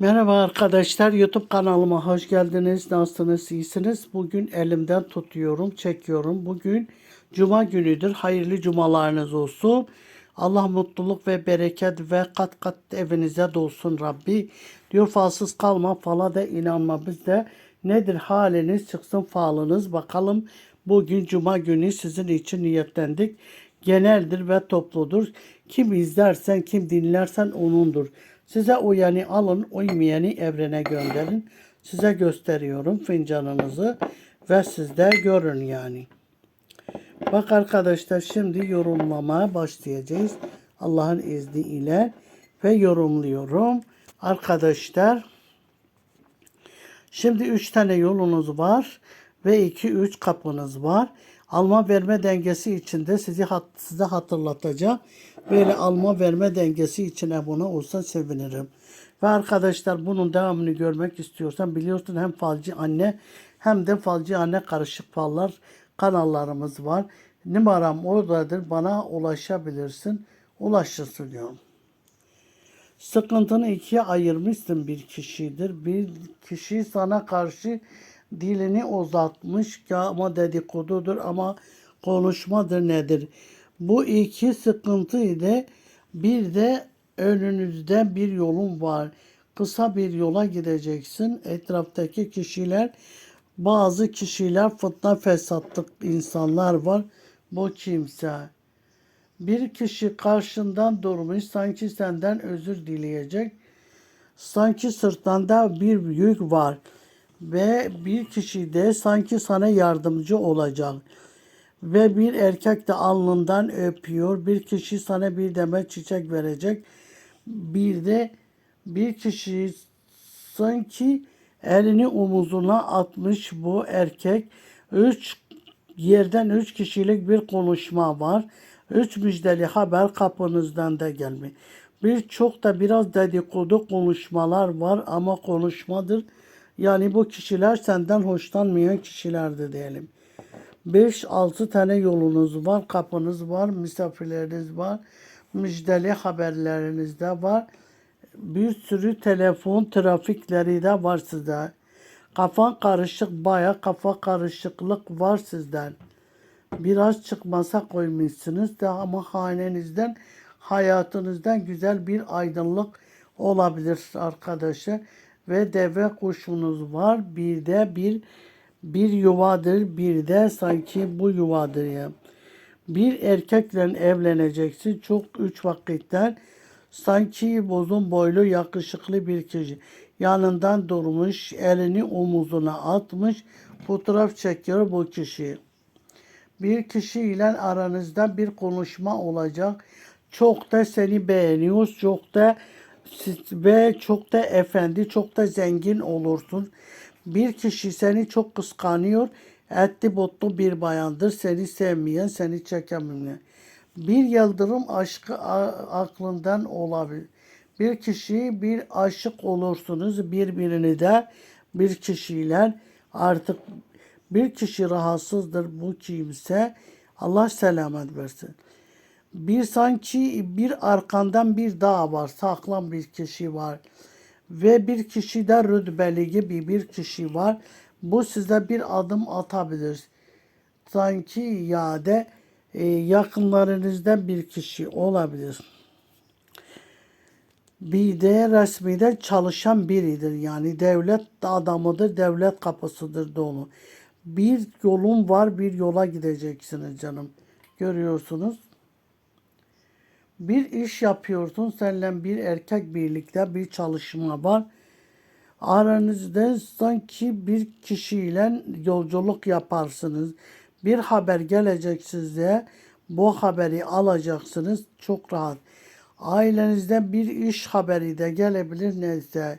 Merhaba arkadaşlar YouTube kanalıma hoş geldiniz. Nasılsınız? İyisiniz? Bugün elimden tutuyorum, çekiyorum. Bugün cuma günüdür. Hayırlı cumalarınız olsun. Allah mutluluk ve bereket ve kat kat evinize dolsun Rabbi. Diyor falsız kalma, fala da inanma bizde. Nedir haliniz çıksın falınız. Bakalım bugün cuma günü sizin için niyetlendik. Geneldir ve topludur. Kim izlersen, kim dinlersen onundur. Size uyanı alın, uymayanı evrene gönderin. Size gösteriyorum fincanınızı ve siz de görün yani. Bak arkadaşlar şimdi yorumlamaya başlayacağız. Allah'ın izniyle ve yorumluyorum. Arkadaşlar Şimdi 3 tane yolunuz var ve 2-3 kapınız var. Alma verme dengesi içinde sizi size hatırlatacağım. Böyle alma verme dengesi için abone olsan sevinirim. Ve arkadaşlar bunun devamını görmek istiyorsan biliyorsun hem falcı anne hem de falcı anne karışık fallar kanallarımız var. Numaram oradadır. Bana ulaşabilirsin. Ulaşırsın diyorum. Sıkıntını ikiye ayırmışsın bir kişidir. Bir kişi sana karşı dilini uzatmış ama dedikodudur ama konuşmadır nedir? Bu iki sıkıntı ile bir de önünüzde bir yolun var. Kısa bir yola gideceksin. Etraftaki kişiler bazı kişiler fıtna fesatlık insanlar var. Bu kimse. Bir kişi karşından durmuş sanki senden özür dileyecek. Sanki sırtında bir yük var ve bir kişi de sanki sana yardımcı olacak. Ve bir erkek de alnından öpüyor. Bir kişi sana bir demet çiçek verecek. Bir de bir kişi sanki elini omuzuna atmış bu erkek. Üç yerden üç kişilik bir konuşma var. Üç müjdeli haber kapınızdan da gelmiş. Birçok da biraz dedikodu konuşmalar var ama konuşmadır. Yani bu kişiler senden hoşlanmayan kişilerdir diyelim. 5-6 tane yolunuz var, kapınız var, misafirleriniz var, müjdeli haberleriniz de var. Bir sürü telefon trafikleri de var sizde. Kafan karışık, baya kafa karışıklık var sizden. Biraz çıkmasa koymuşsunuz da ama hanenizden, hayatınızdan güzel bir aydınlık olabilir arkadaşlar. Ve deve kuşunuz var. Bir de bir bir yuvadır, bir de sanki bu yuvadır ya. Bir erkekle evleneceksin. Çok üç vakitten sanki bozun boylu yakışıklı bir kişi. Yanından durmuş, elini omuzuna atmış, fotoğraf çekiyor bu kişi. Bir kişiyle aranızda bir konuşma olacak. Çok da seni beğeniyoruz, çok da ve çok da efendi, çok da zengin olursun. Bir kişi seni çok kıskanıyor. Etli botlu bir bayandır. Seni sevmeyen, seni çekemeyen. Bir yıldırım aşkı aklından olabilir. Bir kişi bir aşık olursunuz birbirini de bir kişiyle artık bir kişi rahatsızdır bu kimse. Allah selamet versin. Bir sanki bir arkandan bir dağ var, saklan bir kişi var. Ve bir kişi de rütbeli gibi bir kişi var. Bu size bir adım atabilir. Sanki ya da e, yakınlarınızdan bir kişi olabilir. Bir de resmide çalışan biridir. Yani devlet adamıdır, devlet kapısıdır dolu. Bir yolun var, bir yola gideceksiniz canım. Görüyorsunuz. Bir iş yapıyorsun, seninle bir erkek birlikte bir çalışma var. Aranızda sanki bir kişiyle yolculuk yaparsınız. Bir haber gelecek size. Bu haberi alacaksınız çok rahat. Ailenizden bir iş haberi de gelebilir neyse.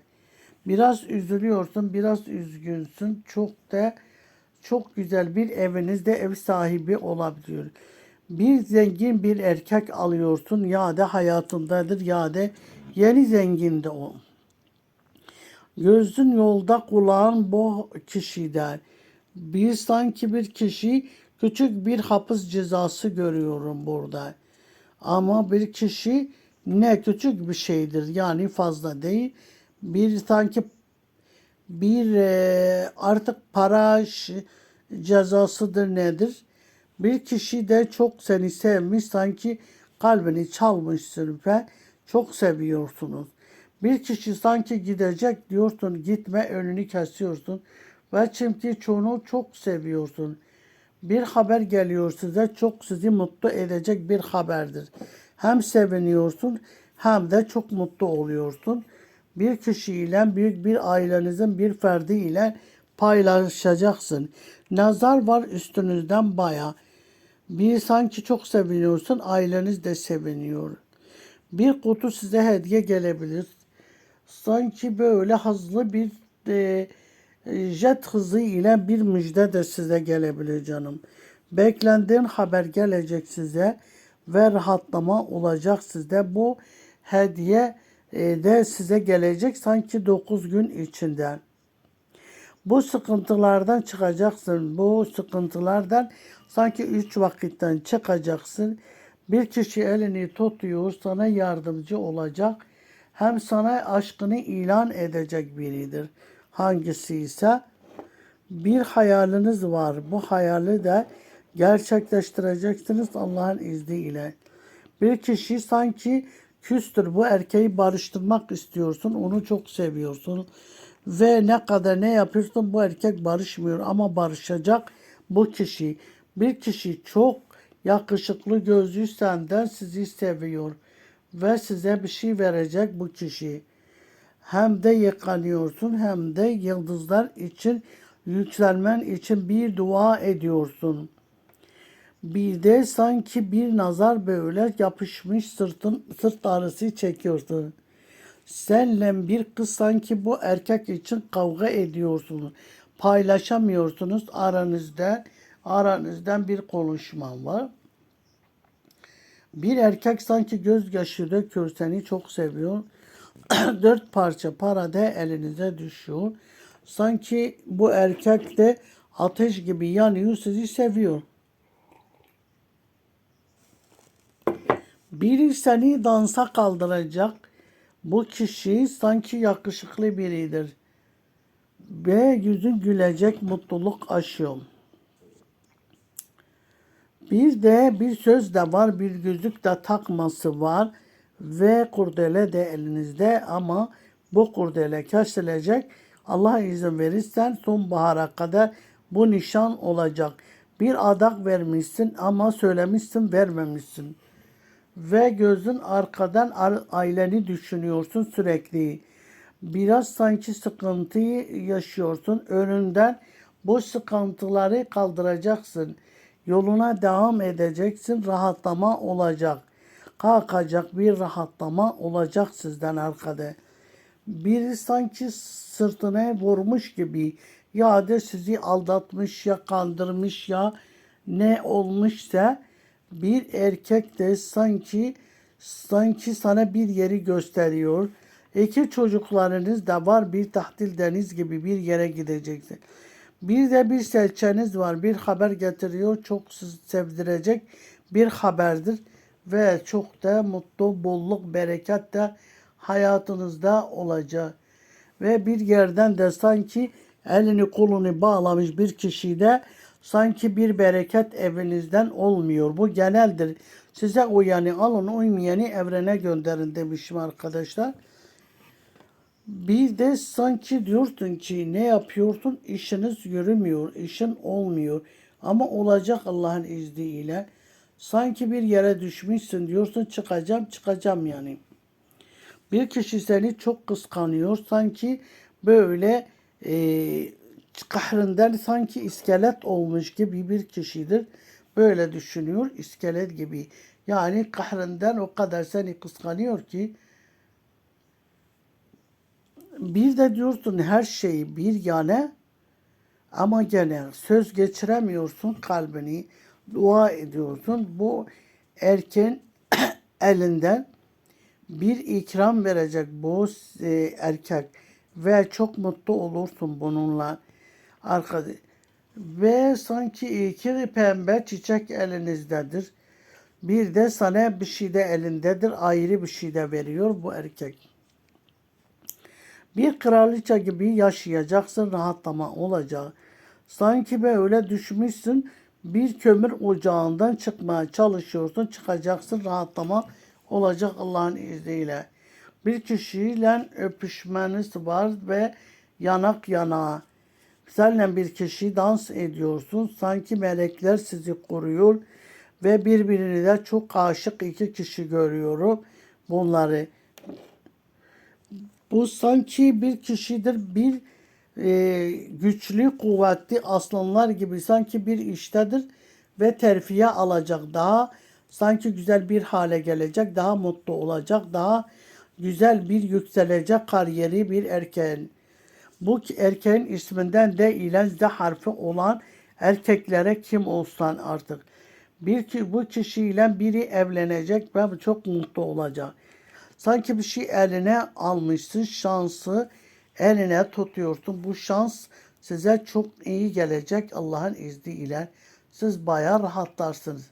Biraz üzülüyorsun, biraz üzgünsün. Çok da çok güzel bir evinizde ev sahibi olabiliyor. Bir zengin bir erkek alıyorsun ya da hayatındadır ya da yeni zengin de o. Gözün yolda kulağın bu kişiden. Bir sanki bir kişi küçük bir hapis cezası görüyorum burada. Ama bir kişi ne küçük bir şeydir yani fazla değil. bir sanki bir e, artık para cezasıdır nedir? Bir kişi de çok seni sevmiş sanki kalbini çalmışsın ve çok seviyorsunuz. Bir kişi sanki gidecek diyorsun gitme önünü kesiyorsun ve çünkü çoğunu çok seviyorsun. Bir haber geliyor size çok sizi mutlu edecek bir haberdir. Hem seviniyorsun hem de çok mutlu oluyorsun. Bir kişiyle büyük bir ailenizin bir ferdi ile paylaşacaksın. Nazar var üstünüzden baya. Bir sanki çok seviniyorsun, aileniz de seviniyor. Bir kutu size hediye gelebilir. Sanki böyle hızlı bir e, jet hızı ile bir müjde de size gelebilir canım. Beklendiğin haber gelecek size ve rahatlama olacak sizde. Bu hediye e, de size gelecek sanki 9 gün içinde. Bu sıkıntılardan çıkacaksın. Bu sıkıntılardan sanki üç vakitten çıkacaksın. Bir kişi elini tutuyor, sana yardımcı olacak. Hem sana aşkını ilan edecek biridir. Hangisi ise bir hayaliniz var. Bu hayali de gerçekleştireceksiniz Allah'ın izniyle. Bir kişi sanki küstür. Bu erkeği barıştırmak istiyorsun. Onu çok seviyorsun. Ve ne kadar ne yapıyorsun bu erkek barışmıyor ama barışacak bu kişi. Bir kişi çok yakışıklı gözlü senden sizi seviyor. Ve size bir şey verecek bu kişi. Hem de yıkanıyorsun hem de yıldızlar için yükselmen için bir dua ediyorsun. Bir de sanki bir nazar böyle yapışmış sırtın sırt ağrısı çekiyorsun. Senle bir kız sanki bu erkek için kavga ediyorsunuz. Paylaşamıyorsunuz aranızda. Aranızdan bir konuşma var. Bir erkek sanki gözyaşı döküyor seni çok seviyor. Dört parça para da elinize düşüyor. Sanki bu erkek de ateş gibi yanıyor sizi seviyor. Biri seni dansa kaldıracak. Bu kişi sanki yakışıklı biridir. Ve yüzün gülecek mutluluk aşıyor. Bir de bir söz de var, bir gözlük de takması var ve kurdele de elinizde ama bu kurdele kesilecek. Allah izin verirsen sonbahara kadar bu nişan olacak. Bir adak vermişsin ama söylemişsin vermemişsin. Ve gözün arkadan ar- aileni düşünüyorsun sürekli. Biraz sanki sıkıntıyı yaşıyorsun. Önünden bu sıkıntıları kaldıracaksın. Yoluna devam edeceksin. Rahatlama olacak. Kalkacak bir rahatlama olacak sizden arkada. Biri sanki sırtına vurmuş gibi ya da sizi aldatmış ya kandırmış ya ne olmuşsa bir erkek de sanki sanki sana bir yeri gösteriyor. İki çocuklarınız da var bir tahtil deniz gibi bir yere gideceksin. Bir de bir selçeniz var bir haber getiriyor çok sevdirecek bir haberdir ve çok da mutlu bolluk bereket de hayatınızda olacak. Ve bir yerden de sanki elini kolunu bağlamış bir kişi de sanki bir bereket evinizden olmuyor. Bu geneldir. Size uyanı alın uymayanı evrene gönderin demişim arkadaşlar. Bir de sanki diyorsun ki ne yapıyorsun işiniz yürümüyor, işin olmuyor. Ama olacak Allah'ın izniyle. Sanki bir yere düşmüşsün diyorsun çıkacağım çıkacağım yani. Bir kişi seni çok kıskanıyor. Sanki böyle e, kahrından sanki iskelet olmuş gibi bir kişidir. Böyle düşünüyor iskelet gibi. Yani kahrından o kadar seni kıskanıyor ki bir de diyorsun her şeyi bir yana ama gene söz geçiremiyorsun kalbini dua ediyorsun. Bu erken elinden bir ikram verecek bu e, erkek ve çok mutlu olursun bununla arkada ve sanki iki pembe çiçek elinizdedir. Bir de sana bir şey de elindedir. Ayrı bir şey de veriyor bu erkek. Bir kraliçe gibi yaşayacaksın, rahatlama olacak. Sanki böyle düşmüşsün, bir kömür ocağından çıkmaya çalışıyorsun, çıkacaksın, rahatlama olacak Allah'ın izniyle. Bir kişiyle öpüşmeniz var ve yanak yanağa. Senle bir kişi dans ediyorsun. Sanki melekler sizi koruyor ve birbirine çok aşık iki kişi görüyorum bunları. Bu sanki bir kişidir, bir e, güçlü, kuvvetli aslanlar gibi sanki bir iştedir ve terfiye alacak. Daha sanki güzel bir hale gelecek, daha mutlu olacak, daha güzel bir yükselecek kariyeri bir erkeğin. Bu erkeğin isminden de ile Z harfi olan erkeklere kim olsan artık. Bir ki bu kişiyle biri evlenecek ve çok mutlu olacak. Sanki bir şey eline almışsın, şansı eline tutuyorsun. Bu şans size çok iyi gelecek Allah'ın izniyle. Siz bayağı rahatlarsınız.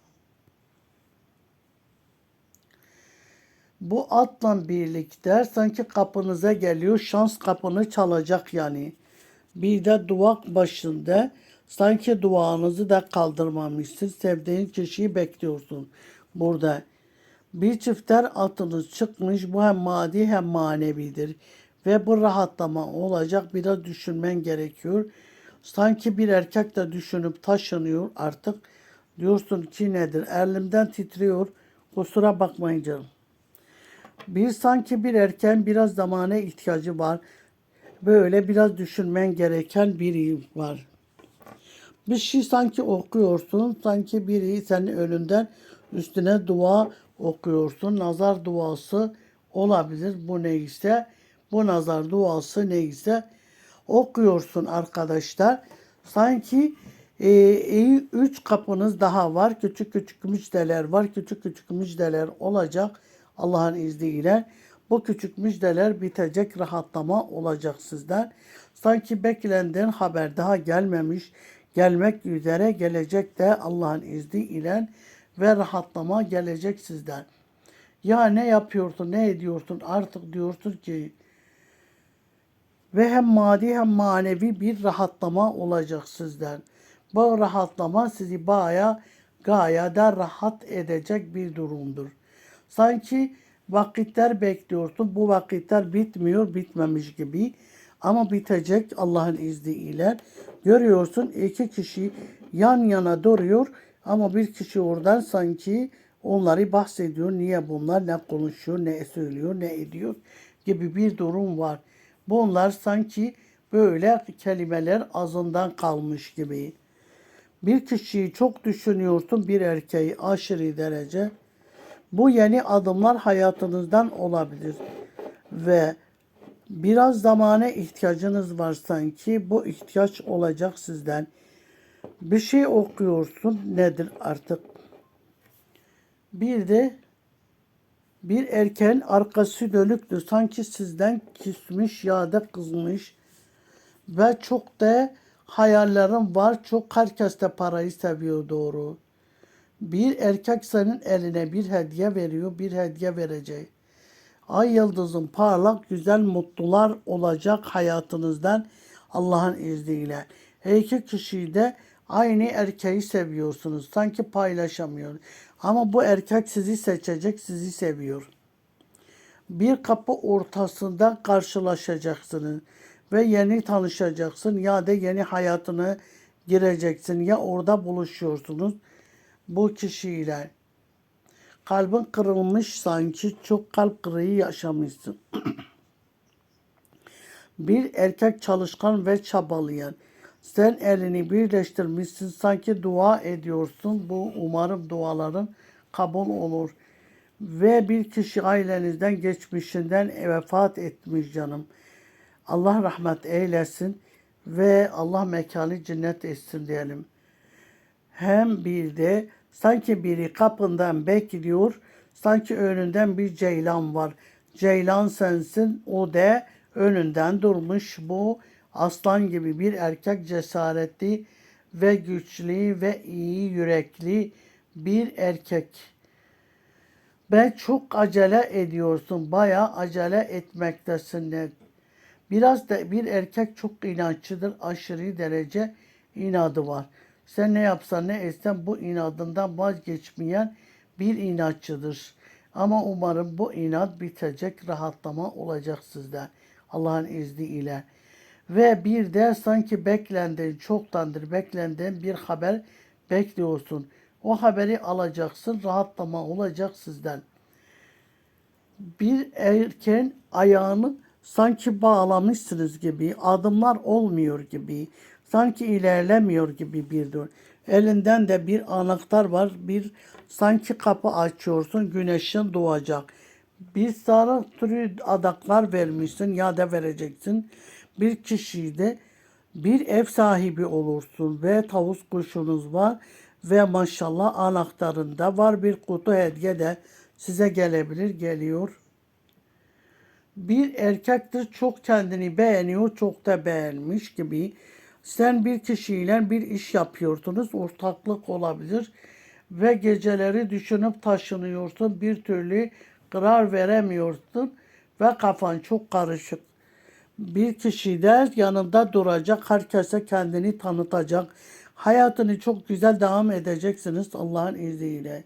Bu atla birlikte sanki kapınıza geliyor, şans kapını çalacak yani. Bir de duvak başında sanki duanızı da kaldırmamışsın. Sevdiğin kişiyi bekliyorsun burada. Bir çifter atınız çıkmış. Bu hem maddi hem manevidir. Ve bu rahatlama olacak. Biraz düşünmen gerekiyor. Sanki bir erkek de düşünüp taşınıyor artık. Diyorsun ki nedir? Elimden titriyor. Kusura bakmayın canım. Bir sanki bir erken biraz zamana ihtiyacı var. Böyle biraz düşünmen gereken biri var. Bir şey sanki okuyorsun. Sanki biri senin önünden üstüne dua okuyorsun. Nazar duası olabilir. Bu neyse bu nazar duası neyse okuyorsun arkadaşlar. Sanki e, e, üç kapınız daha var. Küçük küçük müjdeler var. Küçük küçük müjdeler olacak Allah'ın izniyle. Bu küçük müjdeler bitecek, rahatlama olacak sizden. Sanki beklenen haber daha gelmemiş, gelmek üzere gelecek de Allah'ın izniyle ve rahatlama gelecek sizden. Ya ne yapıyorsun, ne ediyorsun artık diyorsun ki ve hem maddi hem manevi bir rahatlama olacak sizden. Bu rahatlama sizi baya gayede rahat edecek bir durumdur. Sanki vakitler bekliyorsun. Bu vakitler bitmiyor, bitmemiş gibi. Ama bitecek Allah'ın izniyle. Görüyorsun iki kişi yan yana duruyor ama bir kişi oradan sanki onları bahsediyor. Niye bunlar ne konuşuyor, ne söylüyor, ne ediyor gibi bir durum var. Bunlar sanki böyle kelimeler ağzından kalmış gibi. Bir kişiyi çok düşünüyorsun, bir erkeği aşırı derece. Bu yeni adımlar hayatınızdan olabilir ve biraz zamana ihtiyacınız var sanki. Bu ihtiyaç olacak sizden. Bir şey okuyorsun nedir artık? Bir de bir erkeğin arkası dönüktür. Sanki sizden küsmüş ya da kızmış. Ve çok da hayallerim var. Çok herkes de parayı seviyor doğru. Bir erkek senin eline bir hediye veriyor, bir hediye verecek. Ay yıldızın parlak, güzel, mutlular olacak hayatınızdan Allah'ın izniyle. Her iki kişiyi de aynı erkeği seviyorsunuz. Sanki paylaşamıyor. Ama bu erkek sizi seçecek, sizi seviyor. Bir kapı ortasında karşılaşacaksınız ve yeni tanışacaksın ya da yeni hayatına gireceksin ya orada buluşuyorsunuz bu kişiyle. Kalbin kırılmış sanki çok kalp kırığı yaşamışsın. bir erkek çalışkan ve çabalayan. Sen elini birleştirmişsin sanki dua ediyorsun. Bu umarım duaların kabul olur. Ve bir kişi ailenizden geçmişinden vefat etmiş canım. Allah rahmet eylesin ve Allah mekanı cennet etsin diyelim. Hem bir de sanki biri kapından bekliyor, sanki önünden bir ceylan var. Ceylan sensin, o da önünden durmuş bu aslan gibi bir erkek cesaretli ve güçlü ve iyi yürekli bir erkek. Ben çok acele ediyorsun, bayağı acele etmektesin. Biraz da bir erkek çok inatçıdır. Aşırı derece inadı var. Sen ne yapsan ne etsen bu inadından vazgeçmeyen bir inatçıdır. Ama umarım bu inat bitecek, rahatlama olacak sizde. Allah'ın izniyle. Ve bir de sanki beklendiğin, çoktandır beklendiğin bir haber bekliyorsun. O haberi alacaksın, rahatlama olacak sizden. Bir erken ayağını sanki bağlamışsınız gibi, adımlar olmuyor gibi, sanki ilerlemiyor gibi bir durum. Elinden de bir anahtar var, bir sanki kapı açıyorsun, güneşin doğacak. Bir sarı türü adaklar vermişsin ya da vereceksin. Bir kişiyi de bir ev sahibi olursun ve tavus kuşunuz var ve maşallah anahtarında var bir kutu hediye de size gelebilir geliyor. Bir erkektir çok kendini beğeniyor çok da beğenmiş gibi. Sen bir kişiyle bir iş yapıyorsunuz ortaklık olabilir ve geceleri düşünüp taşınıyorsun bir türlü karar veremiyorsun ve kafan çok karışık bir kişi de yanında duracak, herkese kendini tanıtacak. Hayatını çok güzel devam edeceksiniz Allah'ın izniyle.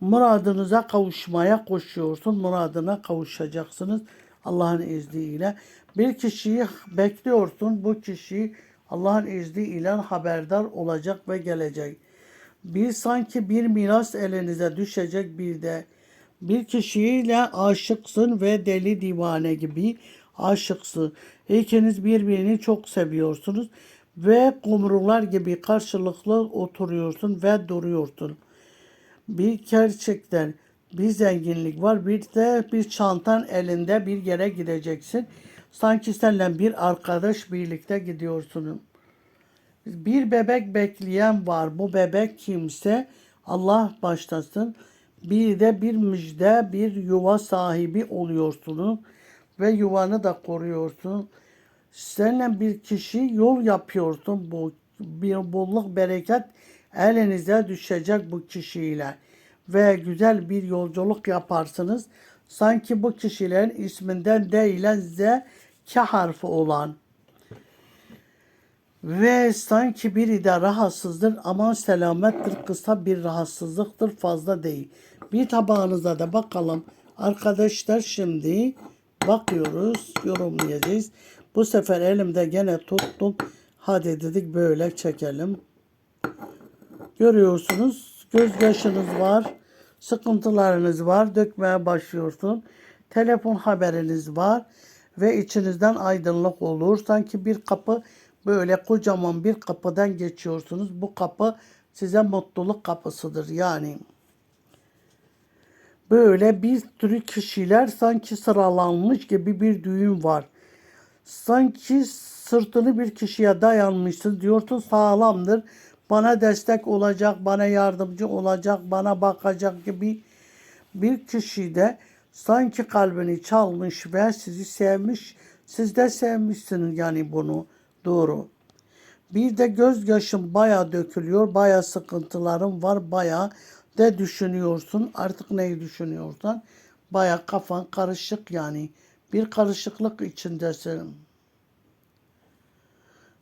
Muradınıza kavuşmaya koşuyorsun, muradına kavuşacaksınız Allah'ın izniyle. Bir kişiyi bekliyorsun, bu kişi Allah'ın izniyle haberdar olacak ve gelecek. Bir sanki bir miras elinize düşecek bir de bir kişiyle aşıksın ve deli divane gibi aşıksın. İkiniz birbirini çok seviyorsunuz ve kumrular gibi karşılıklı oturuyorsun ve duruyorsun. Bir gerçekten bir zenginlik var. Bir de bir çantan elinde bir yere gideceksin. Sanki seninle bir arkadaş birlikte gidiyorsunuz. Bir bebek bekleyen var. Bu bebek kimse Allah başlasın. Bir de bir müjde, bir yuva sahibi oluyorsunuz ve yuvanı da koruyorsun. Seninle bir kişi yol yapıyorsun. Bu bir bolluk bereket elinize düşecek bu kişiyle ve güzel bir yolculuk yaparsınız. Sanki bu kişilerin isminden değil Z K harfi olan ve sanki biri de rahatsızdır ama selamettir. Kısa bir rahatsızlıktır fazla değil. Bir tabağınıza da bakalım. Arkadaşlar şimdi bakıyoruz yorumlayacağız. Bu sefer elimde gene tuttum. Hadi dedik böyle çekelim. Görüyorsunuz gözyaşınız var. Sıkıntılarınız var. Dökmeye başlıyorsun. Telefon haberiniz var. Ve içinizden aydınlık olur. Sanki bir kapı böyle kocaman bir kapıdan geçiyorsunuz. Bu kapı size mutluluk kapısıdır. Yani böyle bir sürü kişiler sanki sıralanmış gibi bir düğün var. Sanki sırtını bir kişiye dayanmışsın diyorsun sağlamdır. Bana destek olacak, bana yardımcı olacak, bana bakacak gibi bir kişi de sanki kalbini çalmış ve sizi sevmiş. Siz de sevmişsiniz yani bunu. Doğru. Bir de gözyaşım baya dökülüyor. Baya sıkıntılarım var. Baya de düşünüyorsun. Artık neyi düşünüyorsan. Baya kafan karışık yani. Bir karışıklık içindesin.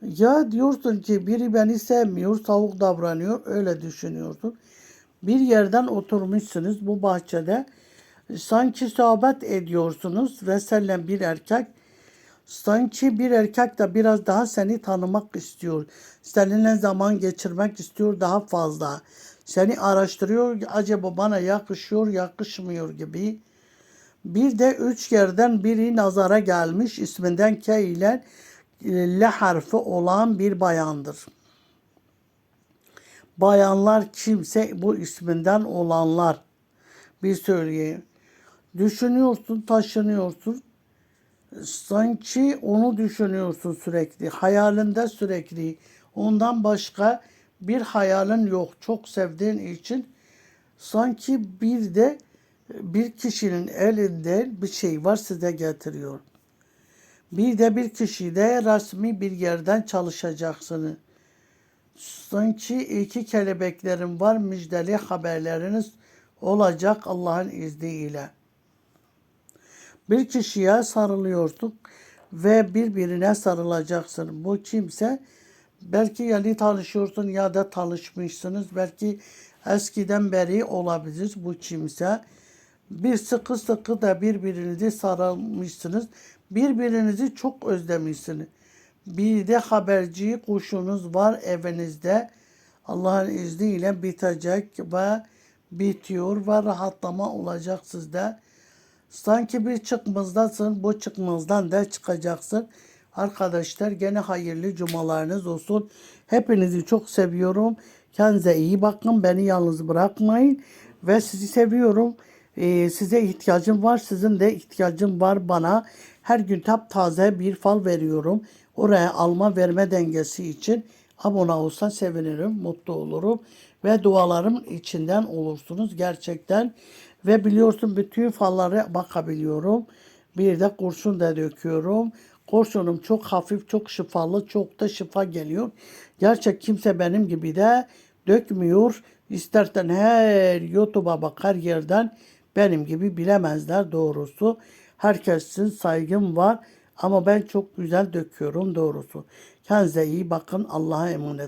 Ya diyorsun ki biri beni sevmiyor, savuk davranıyor. Öyle düşünüyorsun. Bir yerden oturmuşsunuz bu bahçede. Sanki sohbet ediyorsunuz ve seninle bir erkek Sanki bir erkek de biraz daha seni tanımak istiyor. Seninle zaman geçirmek istiyor daha fazla. Seni araştırıyor. Acaba bana yakışıyor, yakışmıyor gibi. Bir de üç yerden biri nazara gelmiş. isminden K ile e, L harfi olan bir bayandır. Bayanlar kimse bu isminden olanlar. Bir söyleyeyim. Düşünüyorsun, taşınıyorsun sanki onu düşünüyorsun sürekli. Hayalinde sürekli. Ondan başka bir hayalin yok. Çok sevdiğin için sanki bir de bir kişinin elinde bir şey var size getiriyor. Bir de bir kişi de resmi bir yerden çalışacaksınız. Sanki iki kelebeklerim var müjdeli haberleriniz olacak Allah'ın izniyle bir kişiye sarılıyorsun ve birbirine sarılacaksın. Bu kimse belki yeni tanışıyorsun ya da tanışmışsınız. Belki eskiden beri olabilir bu kimse. Bir sıkı sıkı da birbirinizi sarılmışsınız. Birbirinizi çok özlemişsiniz. Bir de haberci kuşunuz var evinizde. Allah'ın izniyle bitecek ve bitiyor ve rahatlama olacak sizde. Sanki bir çıkmızdasın, bu çıkmızdan da çıkacaksın. Arkadaşlar gene hayırlı cumalarınız olsun. Hepinizi çok seviyorum. Kendinize iyi bakın. Beni yalnız bırakmayın. Ve sizi seviyorum. Ee, size ihtiyacım var. Sizin de ihtiyacım var bana. Her gün taze bir fal veriyorum. Oraya alma verme dengesi için abone olsan sevinirim, mutlu olurum. Ve dualarım içinden olursunuz gerçekten. Ve biliyorsun bütün fallara bakabiliyorum. Bir de kurşun da döküyorum. Kurşunum çok hafif, çok şifalı, çok da şifa geliyor. Gerçek kimse benim gibi de dökmüyor. İstersen her YouTube'a bak her yerden benim gibi bilemezler doğrusu. Herkesin saygım var ama ben çok güzel döküyorum doğrusu. Kendinize iyi bakın. Allah'a emanet.